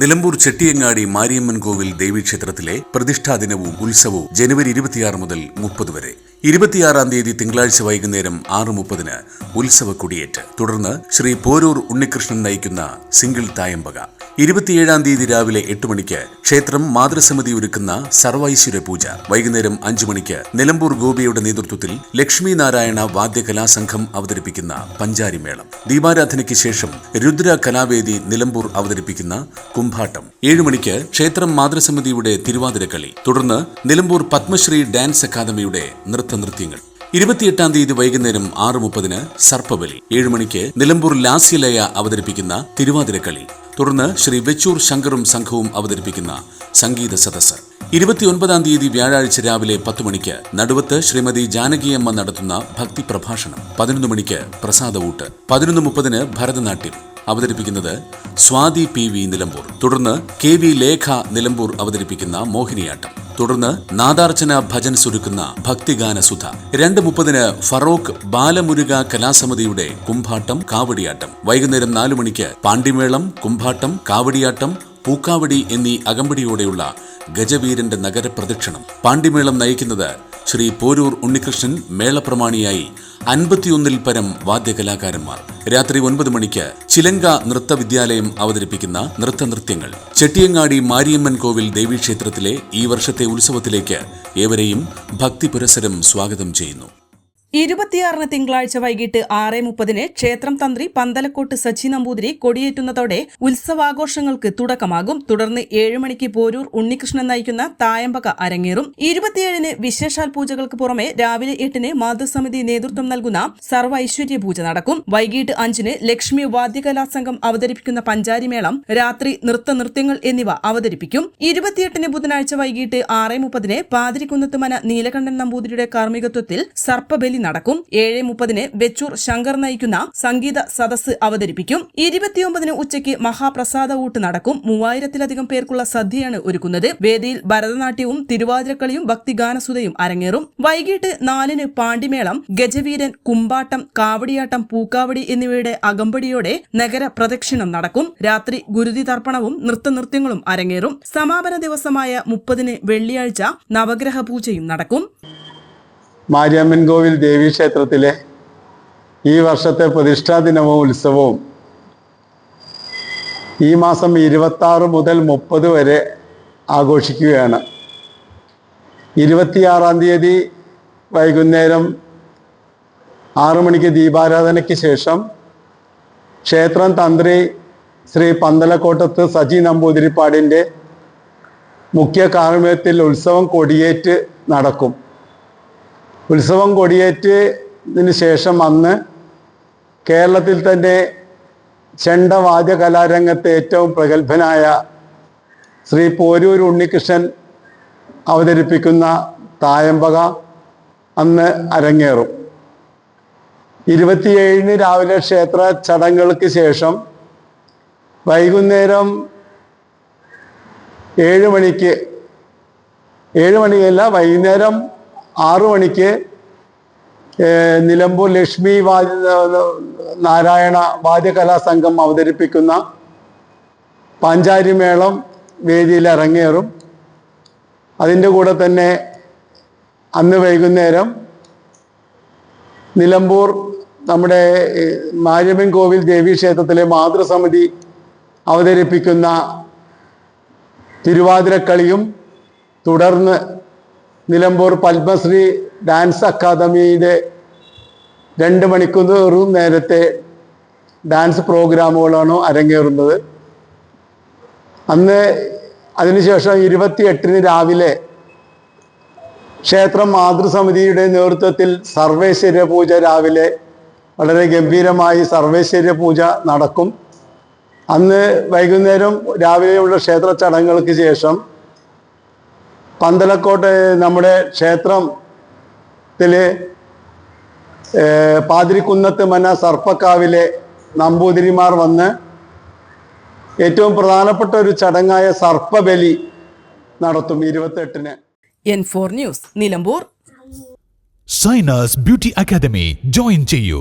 നിലമ്പൂർ ചെട്ടിയങ്ങാടി മാരിയമ്മൻ കോവിൽ ദേവീക്ഷേത്രത്തിലെ പ്രതിഷ്ഠാ ദിനവും ഉത്സവവും ജനുവരി ഇരുപത്തിയാറ് മുതൽ മുപ്പത് വരെ. ഇരുപത്തിയാറാം തീയതി തിങ്കളാഴ്ച വൈകുന്നേരം ആറ് മുപ്പതിന് ഉത്സവ കൊടിയേറ്റ്. തുടർന്ന് ശ്രീ പോരൂർ ഉണ്ണികൃഷ്ണൻ നയിക്കുന്ന സിംഗിൾ തായമ്പക. ഇരുപത്തിയേഴാം തീയതി രാവിലെ എട്ട് മണിക്ക് ക്ഷേത്രം മാതൃസമിതി ഒരുക്കുന്ന സർവൈശ്വര്യ പൂജ. വൈകുന്നേരം അഞ്ചു മണിക്ക് നിലമ്പൂർ ഗോപിയുടെ നേതൃത്വത്തിൽ ലക്ഷ്മി നാരായണ വാദ്യകലാസംഘം അവതരിപ്പിക്കുന്ന പഞ്ചാരിമേളം. ദീപാരാധനയ്ക്ക് ശേഷം രുദ്ര കലാവേദി നിലമ്പൂർ അവതരിപ്പിക്കുന്ന കുംഭാട്ടം. ഏഴു മണിക്ക് ക്ഷേത്രം മാതൃസമിതിയുടെ തിരുവാതിരക്കളി. തുടർന്ന് നിലമ്പൂർ പത്മശ്രീ ഡാൻസ് അക്കാദമിയുടെ നൃത്തനൃത്യങ്ങൾ. ഇരുപത്തിയെട്ടാം തീയതി വൈകുന്നേരം ആറ് മുപ്പതിന് സർപ്പബലി. ഏഴുമണിക്ക് നിലമ്പൂർ ലാസ്യലയ അവതരിപ്പിക്കുന്ന തിരുവാതിരക്കളി. തുടർന്ന് ശ്രീ വെച്ചൂർ ശങ്കറും സംഘവും അവതരിപ്പിക്കുന്ന സംഗീത സദസ്സ്. ഇരുപത്തിയൊൻപതാം തീയതി വ്യാഴാഴ്ച രാവിലെ പത്ത് മണിക്ക് നടുവത്ത് ശ്രീമതി ജാനകിയമ്മ നടത്തുന്ന ഭക്തി പ്രഭാഷണം. പതിനൊന്ന് മണിക്ക് പ്രസാദ ഊട്ട്. പതിനൊന്ന് മുപ്പതിന് ഭരതനാട്യം. അവതരിപ്പിക്കുന്നത് സ്വാതി പി വി നിലമ്പൂർ. തുടർന്ന് കെ വി ലേഖ നിലമ്പൂർ അവതരിപ്പിക്കുന്ന മോഹിനിയാട്ടം. തുടർന്ന് നാദാർച്ചന ഭജൻ സുരുക്കുന്ന ഭക്തിഗാന സുധ. രണ്ട് മുപ്പതിന് ഫറോക്ക് ബാലമുരുക കലാസമിതിയുടെ കുംഭാട്ടം കാവടിയാട്ടം. വൈകുന്നേരം നാലു മണിക്ക് പാണ്ടിമേളം കുംഭാട്ടം കാവടിയാട്ടം പൂക്കാവടി എന്നീ അകമ്പടിയോടെയുള്ള ഗജവീരന്റെ നഗരപ്രദക്ഷിണം. പാണ്ടിമേളം നയിക്കുന്നത് ശ്രീ പോരൂർ ഉണ്ണികൃഷ്ണൻ മേളപ്രമാണിയായി അൻപത്തിയൊന്നിൽ പരം വാദ്യകലാകാരന്മാർ. രാത്രി ഒൻപത് മണിക്ക് ചിലങ്ക നൃത്തവിദ്യാലയം അവതരിപ്പിക്കുന്ന നൃത്തനൃത്യങ്ങൾ. ചെട്ടിയങ്ങാടി മാരിയമ്മൻ കോവിൽ ദേവീക്ഷേത്രത്തിലെ ഈ വർഷത്തെ ഉത്സവത്തിലേക്ക് ഏവരെയും ഭക്തിപുരസരം സ്വാഗതം ചെയ്യുന്നു. ഇരുപത്തിയാറിന് തിങ്കളാഴ്ച വൈകിട്ട് ആറ് മുപ്പതിന് ക്ഷേത്രം തന്ത്രി പന്തലക്കോട്ട് സച്ചി നമ്പൂതിരി കൊടിയേറ്റുന്നതോടെ ഉത്സവാഘോഷങ്ങൾക്ക് തുടക്കമാകും. തുടർന്ന് ഏഴ് മണിക്ക് പോരൂർ ഉണ്ണികൃഷ്ണൻ നയിക്കുന്ന തായമ്പക അരങ്ങേറും. ഇരുപത്തിയേഴിന് വിശേഷാൽ പൂജകൾക്ക് പുറമെ രാവിലെ എട്ടിന് മാതൃസമിതി നേതൃത്വം നൽകുന്ന സർവ ഐശ്വര്യ പൂജ നടക്കും. വൈകിട്ട് അഞ്ചിന് ലക്ഷ്മി വാദ്യകലാ സംഘം അവതരിപ്പിക്കുന്ന പഞ്ചാരിമേളം രാത്രി നൃത്ത നൃത്യങ്ങൾ എന്നിവ അവതരിപ്പിക്കും. ഇരുപത്തിയെട്ടിന് ബുധനാഴ്ച വൈകിട്ട് ആറ് മുപ്പതിന് പാതിരിക്കുന്നത്തുമന നീലകണ്ഠൻ നമ്പൂതിരിയുടെ കാർമ്മികത്വത്തിൽ സർപ്പബലി നടക്കും. ഏഴ് മുപ്പതിന് വെച്ചൂർ ശങ്കർ നയിക്കുന്ന സംഗീത സദസ്സ് അവതരിപ്പിക്കും. ഇരുപത്തിയൊമ്പതിന് ഉച്ചയ്ക്ക് മഹാപ്രസാദ ഊട്ട് നടക്കും. മൂവായിരത്തിലധികം പേർക്കുള്ള സദ്യയാണ് ഒരുക്കുന്നത്. വേദിയിൽ ഭരതനാട്യവും തിരുവാതിരക്കളിയും ഭക്തിഗാനസുതയും അരങ്ങേറും. വൈകിട്ട് നാലിന് പാണ്ടിമേളം ഗജവീരൻ കുമ്പാട്ടം കാവടിയാട്ടം പൂക്കാവടി എന്നിവയുടെ അകമ്പടിയോടെ നഗര പ്രദക്ഷിണം നടക്കും. രാത്രി ഗുരുതി തർപ്പണവും നൃത്തനൃത്യങ്ങളും അരങ്ങേറും. സമാപന ദിവസമായ മുപ്പതിന് വെള്ളിയാഴ്ച നവഗ്രഹ പൂജയും നടക്കും. മാരിയമ്മൻ കോവിൽ ദേവീക്ഷേത്രത്തിലെ ഈ വർഷത്തെ പ്രതിഷ്ഠാ ദിനവും ഉത്സവവും ഈ മാസം ഇരുപത്തി ആറ് മുതൽ മുപ്പത് വരെ ആഘോഷിക്കുകയാണ്. ഇരുപത്തിയാറാം തീയതി വൈകുന്നേരം ആറു മണിക്ക് ദീപാരാധനയ്ക്ക് ശേഷം ക്ഷേത്രം തന്ത്രി ശ്രീ പന്തലക്കോട്ടത്ത് സജി നമ്പൂതിരിപ്പാടിന്റെ മുഖ്യ കാർമ്മ്യത്തിൽ ഉത്സവം കൊടിയേറ്റ് നടക്കും. ഉത്സവം കൊടിയേറ്റതിന് ശേഷം അന്ന് കേരളത്തിൽ തന്നെ ചെണ്ടവാദ്യ കലാരംഗത്തെ ഏറ്റവും പ്രഗത്ഭനായ ശ്രീ പോരൂർ ഉണ്ണികൃഷ്ണൻ അവതരിപ്പിക്കുന്ന തായമ്പക അന്ന് അരങ്ങേറും. ഇരുപത്തിയേഴിന് രാവിലെ ക്ഷേത്ര ചടങ്ങുകൾക്ക് ശേഷം വൈകുന്നേരം ഏഴ് മണിക്ക് ഏഴ് മണിയല്ല വൈകുന്നേരം ആറു മണിക്ക് നിലമ്പൂർ ലക്ഷ്മി വാദ്യ നാരായണ വാദ്യകലാ സംഘം അവതരിപ്പിക്കുന്ന പാഞ്ചാരിമേളം വേദിയിൽ അരങ്ങേറും. അതിന്റെ കൂടെ തന്നെ അന്ന് വൈകുന്നേരം നിലമ്പൂർ നമ്മുടെ മാര്യമൻ കോവിൽ ദേവീക്ഷേത്രത്തിലെ മാതൃസമിതി അവതരിപ്പിക്കുന്ന തിരുവാതിരക്കളിയും തുടർന്ന് നിലമ്പൂർ പത്മശ്രീ ഡാൻസ് അക്കാദമിയുടെ രണ്ട് മണിക്കൂറും നേരത്തെ ഡാൻസ് പ്രോഗ്രാമുകളാണ് അരങ്ങേറുന്നത്. അന്ന് അതിനുശേഷം ഇരുപത്തിയെട്ടിന് രാവിലെ ക്ഷേത്രം മാതൃസമിതിയുടെ നേതൃത്വത്തിൽ സർവേശ്വര്യ പൂജ രാവിലെ വളരെ ഗംഭീരമായി സർവേശ്വര്യ പൂജ നടക്കും. അന്ന് വൈകുന്നേരം രാവിലെയുള്ള ക്ഷേത്ര ചടങ്ങുകൾക്ക് ശേഷം പന്തലക്കോട്ട് നമ്മുടെ ക്ഷേത്രത്തിൽ പാതിരിക്കുന്നത്ത് മന സർപ്പക്കാവിലെ നമ്പൂതിരിമാർ വന്ന് ഏറ്റവും പ്രധാനപ്പെട്ട ഒരു ചടങ്ങായ സർപ്പബലി നടത്തും ഇരുപത്തെട്ടിന്. N four news Nilambur Zainas beauty academy join ചെയ്യൂ.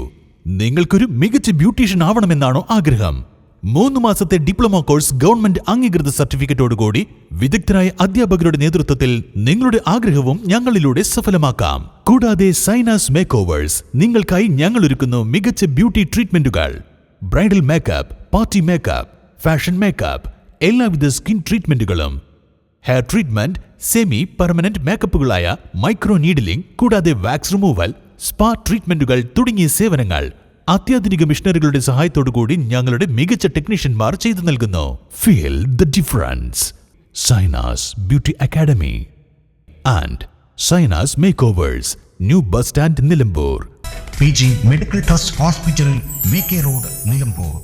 നിങ്ങൾക്കൊരു മികച്ച ബ്യൂട്ടീഷ്യൻ ആവണമെന്നാണോ ആഗ്രഹം. മൂന്ന് മാസത്തെ ഡിപ്ലോമ കോഴ്സ് ഗവൺമെന്റ് അംഗീകൃത സർട്ടിഫിക്കറ്റോടുകൂടി വിദഗ്ധരായ അധ്യാപകരുടെ നേതൃത്വത്തിൽ നിങ്ങളുടെ ആഗ്രഹവും ഞങ്ങളിലൂടെ സഫലമാക്കാം. കൂടാതെ സൈനാസ് മേക്ക് ഓവേഴ്സ് നിങ്ങൾക്കായി ഞങ്ങൾ ഒരുക്കുന്നു മികച്ച beauty ട്രീറ്റ്മെന്റുകൾ bridal makeup party makeup fashion makeup എല്ലാവിധ സ്കിൻ ട്രീറ്റ്മെന്റുകളും ഹെയർ ട്രീറ്റ്മെന്റ് സെമി പെർമനന്റ് മേക്കപ്പുകളായ മൈക്രോ നീഡിലിംഗ് കൂടാതെ വാക്സ് റിമൂവൽ സ്പാ ട്രീറ്റ്മെന്റുകൾ തുടങ്ങിയ സേവനങ്ങൾ. അത്യാധുനിക മിഷനറികളുടെ സഹായത്തോടുകൂടി ഞങ്ങളുടെ മികച്ച ടെക്നീഷ്യന്മാർ ചെയ്തു നൽകുന്നു. Feel the difference Zainas beauty academy and Zainas makeovers new bus stand Nilambur P G medical trust hospital V K road Nilambur